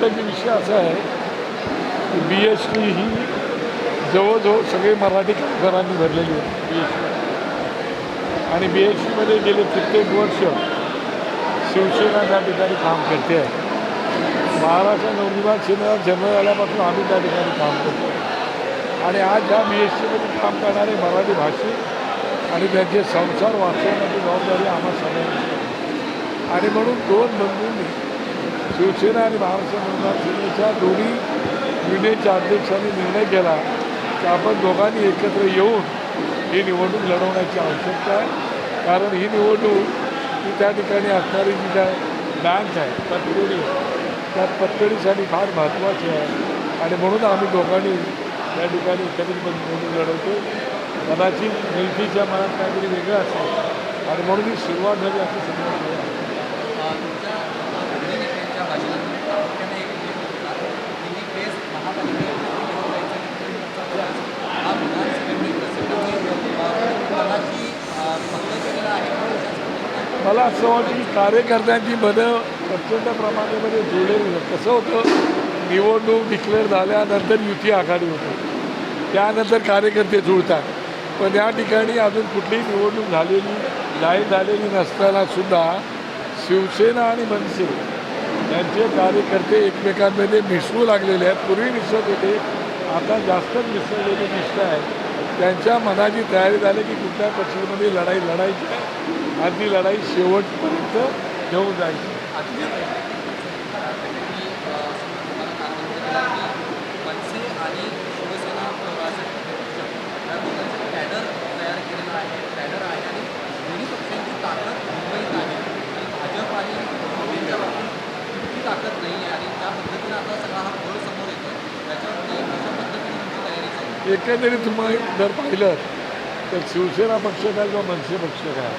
त्याचा विषय असा आहे की बी एस टी ही जवळजवळ सगळे मराठी कामगारांनी भरलेली होती बी एस टी आणि बी एस टीमध्ये गेले कित्येक वर्ष शिवसेना त्या ठिकाणी काम करते आहे. महाराष्ट्र नवनिर्माण सेनेला जन्म झाल्यापासून आम्ही त्या ठिकाणी काम करतो. आणि आज ह्या बी एस सीमध्ये काम करणारे मराठी भाषिक आणि त्यांचे संसार वाचवण्याची जबाबदारी आम्हाला सगळ्यांची आणि म्हणून दोन बंधूंनी शिवसेना आणि महाराष्ट्र नवनिर्माण सेनेच्या दोन्ही युनिटच्या अध्यक्षांनी निर्णय केला की आपण दोघांनी एकत्र येऊन ही निवडणूक लढवण्याची आवश्यकता आहे. कारण ही निवडणूक ही त्या ठिकाणी असणारी जी काय बँक आहे पतपेढी त्या पतपेढीसाठी फार महत्त्वाची आहे. आणि म्हणून आम्ही दोघांनी त्या ठिकाणी एकत्रितपणे निवडणूक लढवतो. कदाचित निलतीच्या मनात काहीतरी वेगळं असेल. आणि म्हणून ही सुरुवात झाली असं समजलं आहे. अ, तुमच्या दोन्ही नेत्यांच्या भाषणातून प्रामुख्याने एक उल्लेख होता की केस महापालिकेवर निवडून जायचा निवडणुकीचा प्रवास हा विधानसभेमुळे प्रसिद्ध होईल अ, मनाची अ, भक्त केलेला आहे का अशाच पद्धतीने? मला असं वाटतं की कार्यकर्त्यांची मनं प्रचंड प्रमाणामध्ये जुळलेली आहेत कसं होतं निवडणूक डिक्लेअर झाल्यानंतर युती आघाडी होते. त्यानंतर कार्यकर्ते जुळतात. पण या ठिकाणी अजून कुठलीही निवडणूक झालेली जाहीर झालेली नसताना सुद्धा शिवसेना आणि मनसे त्यांचे कार्यकर्ते एकमेकांमध्ये मिसळू लागलेले आहेत पूर्वी मिसळत होते आता जास्तच मिसळलेले दिसत आहेत. त्यांच्या मनाची तयारी झाली की कुठल्या पक्षामध्ये लढाई लढायची आहे. आणि ती लढाई शेवटपर्यंत घेऊन जायची आजच्या बैठकीत की अ, तुम्हाला काल नमूद केलं की मनसे आणि शिवसेना प्रवासाचे पक्ष या दोघांचं कॅडर तयार केलेलं आहे कॅडर आहे आणि दोन्ही पक्षांची ताकद मुंबईत आहे आणि भाजप आणि मोदींच्या बाबतीत तितकी ताकद नाही आहे आणि त्या पद्धतीनं आता सगळा हा खोल समोर येतो त्याच्यावरती कशा पद्धतीने तुमची तयारी चालू आहे? एकंदरीत तुम्ही जर पाहिलं तर शिवसेना पक्ष काय किंवा मनसे पक्ष काय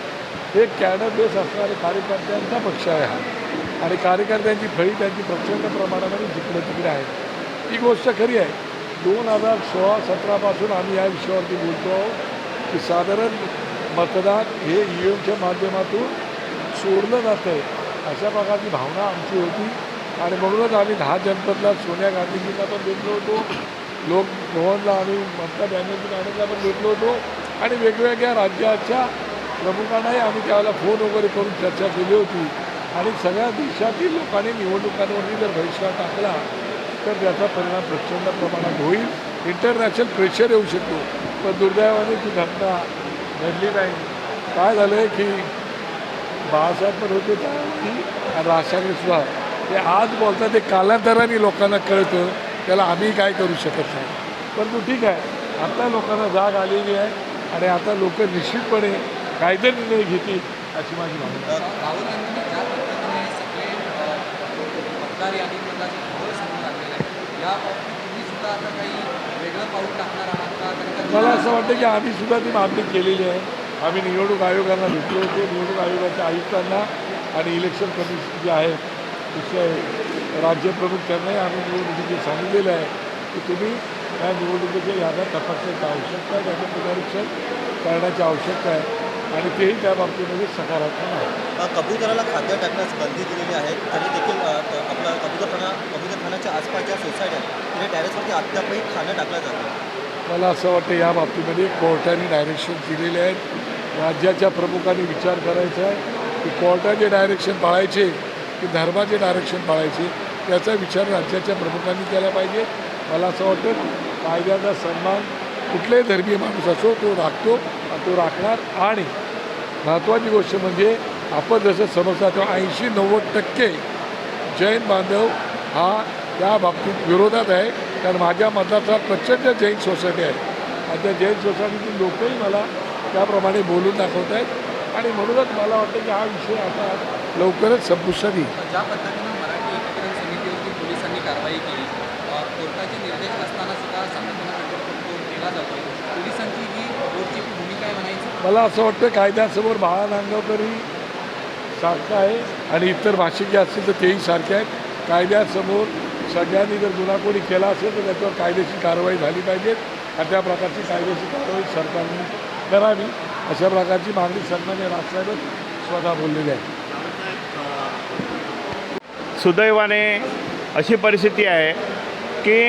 हे कॅडर बेस असणारे कार्यकर्त्यांचा पक्ष आहे हा. आणि कार्यकर्त्यांची फळी त्यांची प्रचंड प्रमाणामध्ये जिकडे तिकडे आहे. ही गोष्ट खरी आहे. दोन हजार सोळा सतरापासून आम्ही या विषयावरती बोलतो आहोत की साधारण मतदान हे ई एमच्या माध्यमातून सोडलं जातं आहे अशा प्रकारची भावना आमची होती. आणि म्हणूनच आम्ही दहा जनपदला सोनिया गांधीजींना पण भेटलो होतो. लोक लोकभवनला आम्ही ममता बॅनर्जी मॅडमला पण भेटलो होतो. आणि वेगवेगळ्या राज्याच्या प्रमुखांनाही आम्ही त्यावेळेला फोन वगैरे करून चर्चा केली होती. आणि सगळ्या देशातील लोकांनी निवडणुकांवरती जर बहिष्कार टाकला तर त्याचा परिणाम प्रचंड प्रमाणात होईल. इंटरनॅशनल प्रेशर येऊ शकतो. पण दुर्दैवाने ती घटना घडली नाही. काय झालं आहे की बाळासाहेब पण होते त्यावेळी आणि रासायनिक ते आज बोलतात ते कालांतराने लोकांना कळतं. त्याला आम्ही काय करू शकत नाही. परंतु ठीक आहे आता लोकांना जाग आलेली आहे आणि आता लोक निश्चितपणे कायदे निर्णय घेतील अशी माझी भावना आहे. राहुल गांधींनी ज्या पद्धतीने सगळे अ, मतदार यादीमधला जो घोळ समोर आणलेला आहे या बाबतीत तुम्ही सुद्धा आता काही वेगळं पाऊल टाकणार आहात का? कारण का मला असं वाटतं की आम्ही सुद्धा ती मागणी केलेली आहे. आम्ही निवडणूक आयोगांना भेटलो होतो. निवडणूक आयोगाच्या आयुक्तांना आणि इलेक्शन कमिशन जे आहे विषय राज्यप्रमुख त्यांनाही आम्ही निवडणुकीचे सांगितलेलं आहे की तुम्ही या निवडणुकीच्या याद्या तपासण्याची आवश्यकता आहे त्याचं पुनरीक्षण करण्याची आवश्यकता आहे आणि तेही त्या बाबतीमध्ये सकारात्मक आहे. कबुतराला खाद्य टाकण्यास बंदी दिलेली आहे तरी देखील आपलं कबुतरखाना कबुतरखान्याच्या आसपासच्या सोसायट्या तिथे टॅरेसवरती अद्यापही खाणं टाकलं जातं मला असं वाटतं या बाबतीमध्ये कोर्टाने डायरेक्शन दिलेले आहेत. राज्याच्या प्रमुखांनी विचार करायचा आहे की कोर्टाचे डायरेक्शन पाळायचे की धर्माचे आरक्षण पाळायचे त्याचा विचार राज्याच्या प्रमुखांनी केला पाहिजे. मला असं वाटतं कायद्याचा सन्मान कुठलाही धर्मीय माणूस असो तो राखतो आणि तो राखणार. आणि महत्त्वाची गोष्ट म्हणजे आपण जसं समजतो ऐंशी नव्वद टक्के जैन बांधव हा त्या बाबतीत विरोधात आहे. कारण माझ्या मताचा प्रचंड जैन सोसायटी आहे. आणि त्या जैन सोसायटीतील लोकही मला त्याप्रमाणे बोलून दाखवत आहेत आणि म्हणूनच मला वाटतं की हा विषय आता लवकरच संपुष्टात येईल ज्या पद्धतीनं मराठी एकीकरण समितीवरती पोलिसांनी कारवाई केली अ, कोर्टाचे निर्देश असताना सुद्धा केला जातो पोलिसांची ही बोर्डची भूमिका आहे म्हणायची? मला असं वाटतं कायद्यासमोर बाळा नांगावकरही सारखं आहे आणि इतर भाषिक जे असतील तर तेही सारखे आहेत. कायद्यासमोर सगळ्यांनी जर गुन्हा कोणी केला असेल तर त्याच्यावर कायदेशीर कारवाई झाली पाहिजे आणि त्या प्रकारची कायदेशीर कारवाई सरकारने करावी. अशा प्रकारची मागणी सन्मान्य राजसाहेबच स्वतः बोललेले आहे. सुदैवाने अशी परिस्थिती आहे की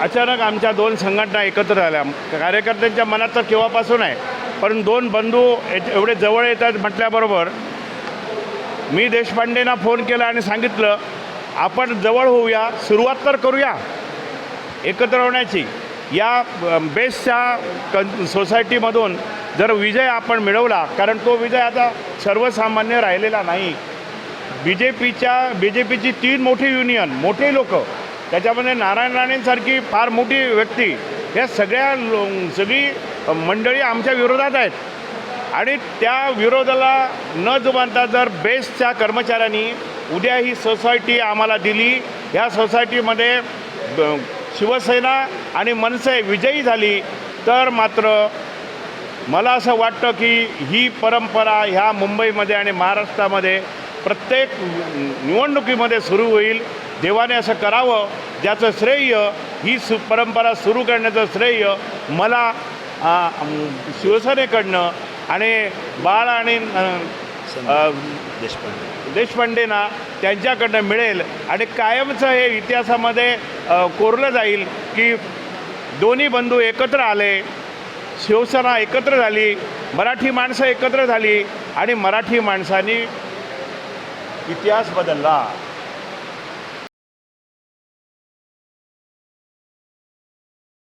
अचानक आमच्या दोन संघटना एकत्र झाल्या कार्यकर्त्यांच्या मनात तर केव्हापासून आहे पण दोन बंधू एवढे जवळ येतात म्हटल्याबरोबर मी देशपांडेंना फोन केला आणि सांगितलं आपण जवळ होऊया सुरुवात तर करूया एकत्र होण्याची. या बेस्टच्या कन सोसायटीमधून जर विजय आपण मिळवला कारण तो विजय आता सर्वसामान्य राहिलेला नाही. बी जे पीच्या बी जे पीची तीन मोठी युनियन मोठे लोक त्याच्यामध्ये नारायण राणेंसारखी फार मोठी व्यक्ती या सगळ्या लो सगळी मंडळी आमच्या विरोधात आहेत. आणि त्या विरोधाला न जुमानता जर बेस्टच्या कर्मचाऱ्यांनी उद्या ही सोसायटी आम्हाला दिली ह्या सोसायटीमध्ये शिवसेना आणि मनसे विजयी झाली तर मात्र मला असं वाटतं की ही परंपरा ह्या मुंबईमध्ये आणि महाराष्ट्रामध्ये प्रत्येक निवडणुकीमध्ये सुरू होईल. देवाने असं करावं. ज्याचं श्रेय ही सु परंपरा सुरू करण्याचं श्रेय मला शिवसेनेकडनं आणि बाळ आणि अ, देशपांडेंना त्यांच्याकडनं मिळेल आणि कायमचं हे इतिहासामध्ये कोरलं जाईल की दोन्ही बंधू एकत्र आले शिवसेना एकत्र झाली मराठी माणसं एकत्र झाली आणि मराठी माणसांनी इतिहास बदलला.